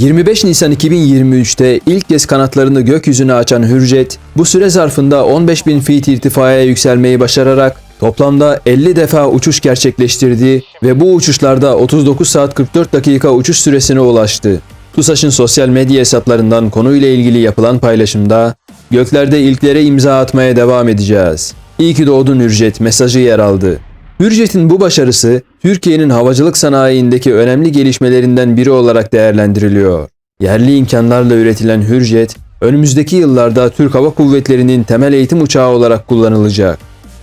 25 Nisan 2023'te ilk kez kanatlarını gökyüzüne açan Hürjet, bu süre zarfında 15.000 feet irtifaya yükselmeyi başararak toplamda 50 defa uçuş gerçekleştirdi ve bu uçuşlarda 39 saat 44 dakika uçuş süresine ulaştı. TUSAŞ'ın sosyal medya hesaplarından konuyla ilgili yapılan paylaşımda göklerde ilklere imza atmaya devam edeceğiz. İyi ki doğdun Hürjet mesajı yer aldı. Hürjet'in bu başarısı Türkiye'nin havacılık sanayindeki önemli gelişmelerinden biri olarak değerlendiriliyor. Yerli imkanlarla üretilen Hürjet, önümüzdeki yıllarda Türk Hava Kuvvetleri'nin temel eğitim uçağı olarak kullanılacak.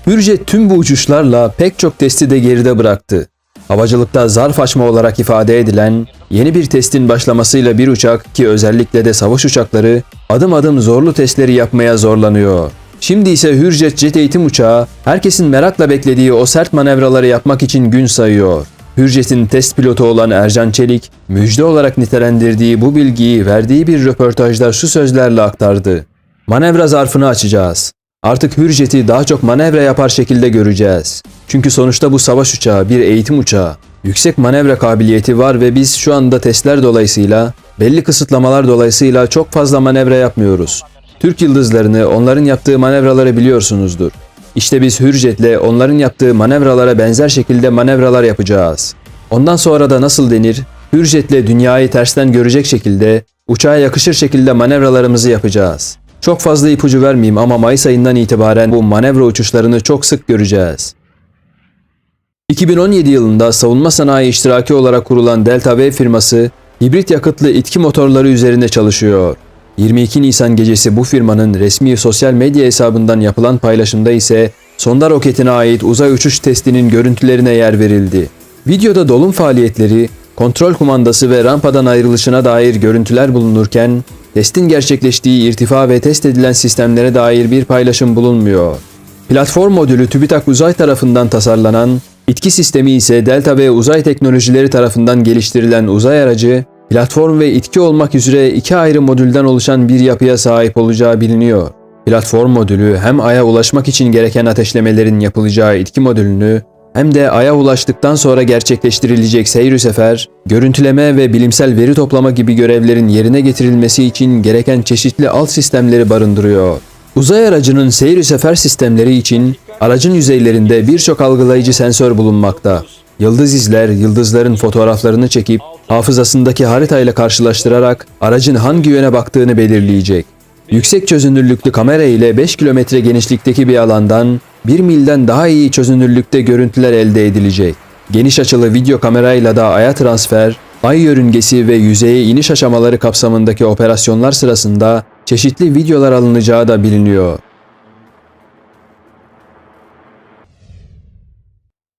Hürjet tüm bu uçuşlarla pek çok testi de geride bıraktı. Havacılıkta zarf açma olarak ifade edilen yeni bir testin başlamasıyla bir uçak ki özellikle de savaş uçakları adım adım zorlu testleri yapmaya zorlanıyor. Şimdi ise Hürjet jet eğitim uçağı herkesin merakla beklediği o sert manevraları yapmak için gün sayıyor. Hürjet'in test pilotu olan Ercan Çelik, müjde olarak nitelendirdiği bu bilgiyi verdiği bir röportajda şu sözlerle aktardı. Manevra zarfını açacağız. Artık Hürjet'i daha çok manevra yapar şekilde göreceğiz. Çünkü sonuçta bu savaş uçağı, bir eğitim uçağı. Yüksek manevra kabiliyeti var ve biz şu anda testler dolayısıyla, belli kısıtlamalar dolayısıyla çok fazla manevra yapmıyoruz. Türk yıldızlarını, onların yaptığı manevraları biliyorsunuzdur. İşte biz Hürjet'le onların yaptığı manevralara benzer şekilde manevralar yapacağız. Ondan sonra da nasıl denir? Hürjet'le dünyayı tersten görecek şekilde, uçağa yakışır şekilde manevralarımızı yapacağız. Çok fazla ipucu vermeyeyim ama Mayıs ayından itibaren bu manevra uçuşlarını çok sık göreceğiz. 2017 yılında savunma sanayi iştiraki olarak kurulan Delta V firması, hibrit yakıtlı itki motorları üzerinde çalışıyor. 22 Nisan gecesi bu firmanın resmi sosyal medya hesabından yapılan paylaşımda ise sonda roketine ait uzay uçuş testinin görüntülerine yer verildi. Videoda dolum faaliyetleri, kontrol kumandası ve rampadan ayrılışına dair görüntüler bulunurken, testin gerçekleştiği irtifa ve test edilen sistemlere dair bir paylaşım bulunmuyor. Platform modülü TÜBİTAK Uzay tarafından tasarlanan, itki sistemi ise Delta ve Uzay Teknolojileri tarafından geliştirilen uzay aracı, platform ve itki olmak üzere iki ayrı modülden oluşan bir yapıya sahip olacağı biliniyor. Platform modülü hem Ay'a ulaşmak için gereken ateşlemelerin yapılacağı itki modülünü hem de Ay'a ulaştıktan sonra gerçekleştirilecek seyir sefer, görüntüleme ve bilimsel veri toplama gibi görevlerin yerine getirilmesi için gereken çeşitli alt sistemleri barındırıyor. Uzay aracının seyir sefer sistemleri için aracın yüzeylerinde birçok algılayıcı sensör bulunmakta. Yıldız izler, yıldızların fotoğraflarını çekip hafızasındaki haritayla karşılaştırarak aracın hangi yöne baktığını belirleyecek. Yüksek çözünürlüklü kamera ile 5 kilometre genişlikteki bir alandan 1 milden daha iyi çözünürlükte görüntüler elde edilecek. Geniş açılı video kamerayla da aya transfer, ay yörüngesi ve yüzeye iniş aşamaları kapsamındaki operasyonlar sırasında çeşitli videolar alınacağı da biliniyor.